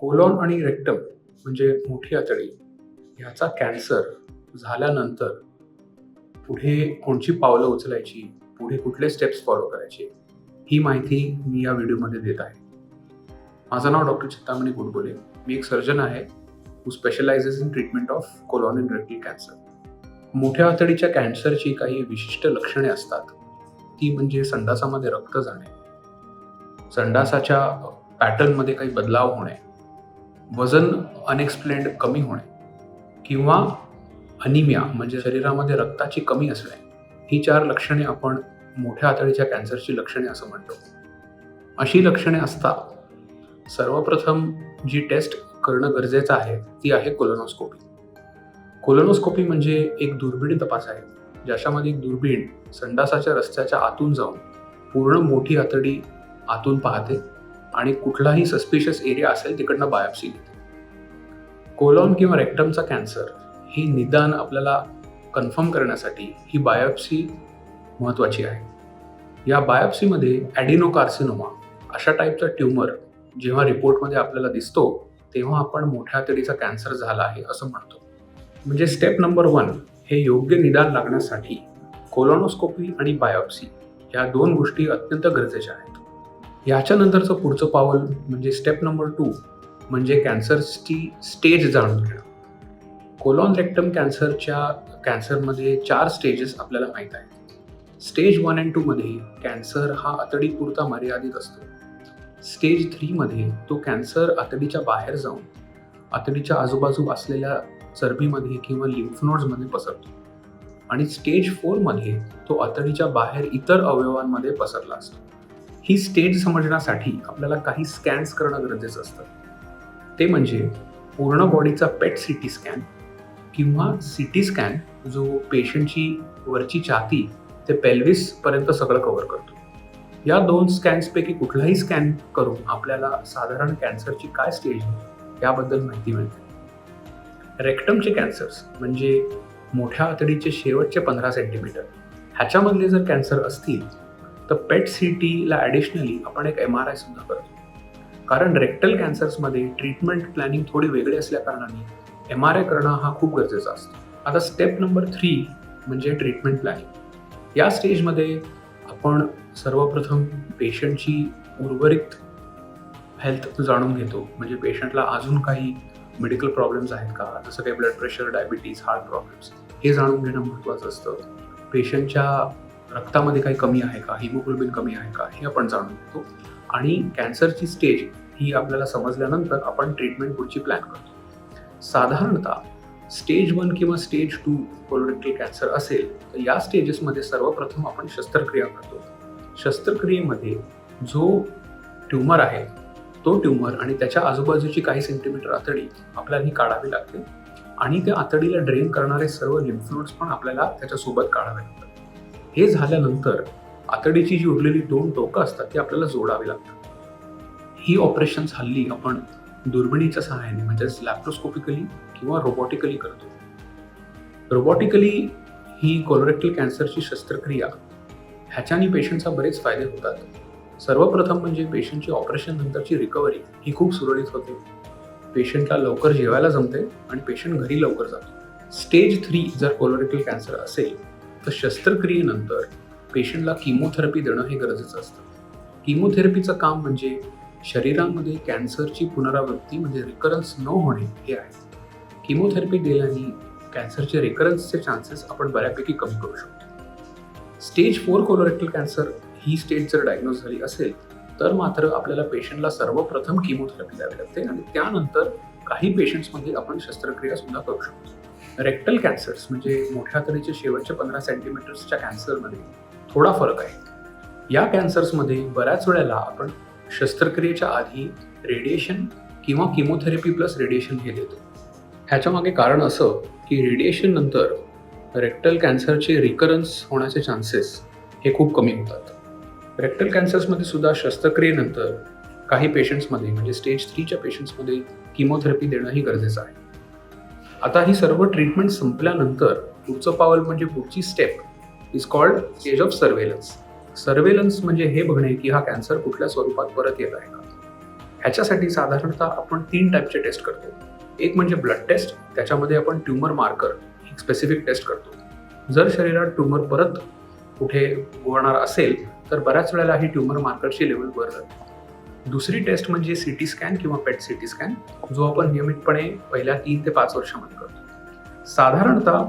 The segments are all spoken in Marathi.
कोलॉन आणि रेक्टम म्हणजे मोठी आतडी ह्याचा कॅन्सर झाल्यानंतर पुढे कोणची पावलं उचलायची पुढे कुठले स्टेप्स फॉलो करायचे ही माहिती मी या व्हिडिओमध्ये देत आहे. माझं नाव डॉक्टर चित्तामणी गुडबोले. मी एक सर्जन आहे who specialises in treatment of colon in rectal cancer मोठ्या आतडीच्या कॅन्सरची काही विशिष्ट लक्षणे असतात. ती म्हणजे संडासामध्ये रक्त जाणे संडासाच्या पॅटर्नमध्ये काही बदलाव होणे वजन अनएक्सप्लेंड कमी होणे किंवा अनिमिया म्हणजे शरीरामध्ये रक्ताची कमी असणे ही चार लक्षणे आपण मोठ्या आतडीच्या कॅन्सरची लक्षणे असं म्हणतो. अशी लक्षणे असता सर्वप्रथम जी टेस्ट करणं गरजेचं आहे ती आहे कोलोनोस्कोपी कोलोनोस्कोपी म्हणजे एक दुर्बीण तपास आहे ज्याच्यामध्ये एक दुर्बीण संडासाच्या रस्त्याच्या आतून जाऊन पूर्ण मोठी आतडी आतून पाहते. आणि कुठलाही सस्पिशियस एरिया असेल तिकडनं बायोप्सी घेते. कोलॉन किंवा रेक्टमचा कॅन्सर ही निदान आपल्याला कन्फर्म करण्यासाठी ही बायोप्सी महत्त्वाची आहे. या बायोप्सीमध्ये ॲडिनोकार्सिनोमा अशा टाईपचा ट्यूमर जेव्हा रिपोर्टमध्ये आपल्याला दिसतो तेव्हा आपण मोठ्या आतडीचा कॅन्सर झाला आहे असं म्हणतो. म्हणजे स्टेप नंबर वन हे योग्य निदान लागण्यासाठी कोलोनोस्कोपी आणि बायोप्सी या दोन गोष्टी अत्यंत गरजेच्या आहेत. याच्यानंतरचं पुढचं पाऊल म्हणजे स्टेप नंबर टू म्हणजे कॅन्सरची स्टेज जाणून घेणं. कोलॉन रेक्टम कॅन्सरच्या कॅन्सरमध्ये चार स्टेजेस आपल्याला माहीत आहेत. स्टेज वन अँड टूमध्ये कॅन्सर हा आतडीपुरता मर्यादित असतो. स्टेज थ्रीमध्ये तो कॅन्सर आतडीच्या बाहेर जाऊन आतडीच्या आजूबाजू असलेल्या चरबीमध्ये किंवा लिम्फनोड्समध्ये पसरतो. आणि स्टेज फोरमध्ये तो आतडीच्या बाहेर इतर अवयवांमध्ये पसरला असतो. ही स्टेज समजण्यासाठी आपल्याला काही स्कॅन्स करणं गरजेचं असतं. ते म्हणजे पूर्ण बॉडीचा पेट सी टी स्कॅन किंवा सी टी स्कॅन जो पेशंटची वरची छाती ते पेल्विसपर्यंत सगळं कव्हर करतो. या दोन स्कॅन्सपैकी कुठलाही स्कॅन करून आपल्याला साधारण कॅन्सरची काय स्टेज आहे याबद्दल माहिती मिळते. रेक्टमचे कॅन्सर्स म्हणजे मोठ्या आतडीचे शेवटचे पंधरा सेंटीमीटर ह्याच्यामधले जर कॅन्सर असतील तर पेट सी टीला ॲडिशनली आपण एक एम आर आय सुद्धा करतो. कारण रेक्टल कॅन्सर्समध्ये ट्रीटमेंट प्लॅनिंग थोडी वेगळी असल्या कारणाने एम आर आय करणं हा खूप गरजेचा असतो. आता स्टेप नंबर थ्री म्हणजे ट्रीटमेंट प्लॅनिंग या स्टेजमध्ये आपण सर्वप्रथम पेशंटची उर्वरित हेल्थ जाणून घेतो. म्हणजे पेशंटला अजून काही मेडिकल प्रॉब्लेम्स आहेत का? जसं काही blood pressure diabetes heart problems हे जाणून घेणं महत्त्वाचं असतं. पेशंटच्या रक्तामध्ये काही कमी आहे का? हिमोग्लोबिन कमी आहे का? हे आपण जाणून घेतो. आणि कॅन्सरची स्टेज ही आपल्याला समजल्यानंतर आपण ट्रीटमेंट पुढची प्लॅन करतो. साधारणतः स्टेज वन किंवा स्टेज टू कोलोरेक्टल कॅन्सर असेल तर या स्टेजेसमध्ये सर्वप्रथम आपण शस्त्रक्रिया करतो. शस्त्रक्रियेमध्ये जो ट्युमर आहे तो ट्यूमर आणि त्याच्या आजूबाजूची काही सेंटीमीटर आतडी आपल्याला ही काढावी लागते. आणि त्या आतडीला ड्रेन करणारे सर्व लिम्फनोड्स पण आपल्याला त्याच्यासोबत काढावे लागतात. हे झाल्यानंतर आतडीची जी उरलेली दोन टोकं असतात ती आपल्याला जोडावी लागतात. ही ऑपरेशन्स हल्ली आपण दुर्बिणीच्या सहाय्याने म्हणजेच लॅप्रोस्कोपिकली किंवा रोबॉटिकली करतो. रोबॉटिकली ही कोलोरेक्टल कॅन्सरची शस्त्रक्रिया ह्याच्याने पेशंटचा बरेच फायदे होतात. सर्वप्रथम म्हणजे पेशंटची ऑपरेशन नंतरची रिकव्हरी ही खूप सुरळीत होते. पेशंटला लवकर जेवायला जमते आणि पेशंट घरी लवकर जातो. स्टेज थ्री जर कोलोरेक्टल कॅन्सर असेल तर शस्त्रक्रियेनंतर पेशंटला किमोथेरपी देणं हे गरजेचं असतं. किमोथेरपीचं काम म्हणजे शरीरामध्ये कॅन्सरची पुनरावृत्ती म्हणजे रिकरन्स न होणे हे आहे. किमोथेरपी दिल्याने कॅन्सरचे रिकरन्सचे चान्सेस आपण बऱ्यापैकी कमी करू शकतो. स्टेज फोर कोलोरेक्टल कॅन्सर ही स्टेज जर डायग्नोज झाली असेल तर मात्र आपल्याला पेशंटला सर्वप्रथम किमोथेरपी द्यावी लागते आणि त्यानंतर काही पेशंट्समध्ये आपण शस्त्रक्रिया सुद्धा करू शकतो. रेक्टल कॅन्सर्स म्हणजे मोठ्या तऱ्हेचे शेवटच्या पंधरा सेंटीमीटर्सच्या कॅन्सरमध्ये थोडा फरक आहे. या कॅन्सर्समध्ये बऱ्याच वेळेला आपण शस्त्रक्रियेच्या आधी रेडिएशन किंवा किमोथेरपी प्लस रेडिएशन हे देतो. ह्याच्यामागे कारण असं की रेडिएशन नंतर रेक्टल कॅन्सरचे रिकरन्स होण्याचे चान्सेस हे खूप कमी होतात. रेक्टल कॅन्सर्समध्ये सुद्धा शस्त्रक्रियेनंतर काही पेशंट्समध्ये म्हणजे स्टेज थ्रीच्या पेशंट्समध्ये किमोथेरपी देणंही गरजेचं आहे. आता ही सर्व ट्रीटमेंट संपल्यानंतर पुढचं पावल म्हणजे पुढची step is called stage of surveillance surveillance म्हणजे हे बघणे की हा कॅन्सर कुठल्या स्वरूपात परत येत आहे का? ह्याच्यासाठी साधारणतः आपण तीन टाईपचे टेस्ट करतो. एक म्हणजे ब्लड टेस्ट त्याच्यामध्ये आपण ट्युमर मार्कर एक स्पेसिफिक टेस्ट करतो. जर शरीरात ट्युमर परत कुठे उगवणार असेल तर बऱ्याच वेळेला ही ट्युमर मार्करची लेवल वर जाते. दुसरी टेस्ट म्हणजे सी टी स्कॅन किंवा पेट सी टी स्कॅन जो आपण नियमितपणे पहिल्या तीन ते पाच वर्षामध्ये करतो. साधारणतः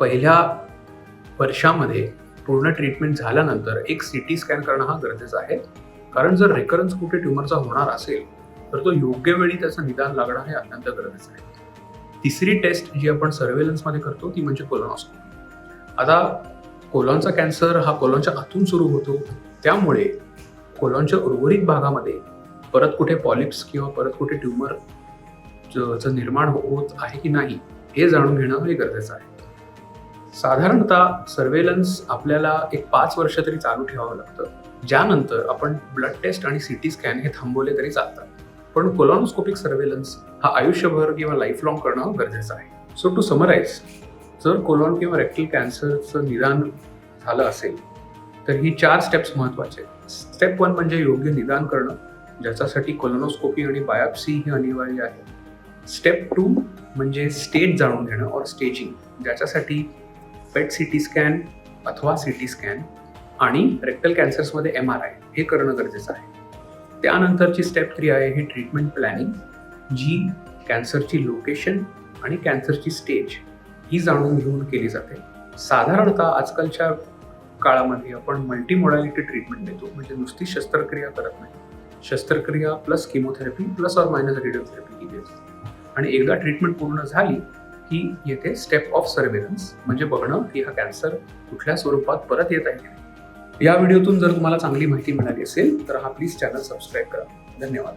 पहिल्या वर्षामध्ये पूर्ण ट्रीटमेंट झाल्यानंतर एक सी टी स्कॅन करणं हा गरजेचा आहे. कारण जर रेकरन्स कुठे ट्युमरचा होणार असेल तर तो योग्य वेळी त्याचं निदान लागणं हे अत्यंत गरजेचं आहे. तिसरी टेस्ट जी आपण सर्वेलन्समध्ये करतो ती म्हणजे कोलोनॉस्कोपी आता कोलॉनचा कॅन्सर हा कोलॉनच्या आतून सुरू होतो. त्यामुळे कोलॉनच्या उर्वरित भागामध्ये परत कुठे पॉलिप्स किंवा परत कुठे ट्युमर चं निर्माण हो- होत आहे की नाही हे जाणून घेणं हे गरजेचं आहे. साधारणतः सर्वेलन्स आपल्याला एक पाच वर्ष तरी चालू ठेवावं लागतं. ज्यानंतर आपण ब्लड टेस्ट आणि सी टी स्कॅन हे थांबवले तरी चालतात. पण कोलॉनोस्कोपिक सर्वेलन्स हा आयुष्यभर किंवा लाईफ लॉंग करणं गरजेचं आहे. सो टू समराईज जर कोलॉन किंवा रेक्टल कॅन्सरचं निदान झालं असेल तर ही चार स्टेप्स महत्त्वाचे आहेत. स्टेप वन म्हणजे योग्य निदान करणं ज्याच्यासाठी कोलोनोस्कोपी आणि बायोप्सी ही अनिवार्य आहे. स्टेप टू म्हणजे स्टेट जाणून घेणं और स्टेजिंग ज्याच्यासाठी पेट सी टी स्कॅन अथवा सी टी स्कॅन आणि रेक्टल कॅन्सर्समध्ये एम आर आय हे करणं गरजेचं आहे. त्यानंतरची स्टेप थ्री आहे ही ट्रीटमेंट प्लॅनिंग जी कॅन्सरची लोकेशन आणि कॅन्सरची स्टेज ही जाणून घेऊन केली जाते. साधारणतः आजकालच्या काळामध्ये आपण मल्टीमोडॅलिटी ट्रीटमेंट देतो. म्हणजे नुसती शस्त्रक्रिया करत नाही. शस्त्रक्रिया प्लस किमोथेरपी प्लस और मायनस रेडिओथेरपी ही देतो आणि एकदा ट्रीटमेंट पूर्ण झाली की येते स्टेप ऑफ सर्वेलन्स म्हणजे बघणं की हा कॅन्सर कुठल्या स्वरूपात परत येत आहे या व्हिडिओतून जर तुम्हाला चांगली माहिती मिळाली असेल तर हा प्लीज चॅनल सबस्क्राईब करा. धन्यवाद.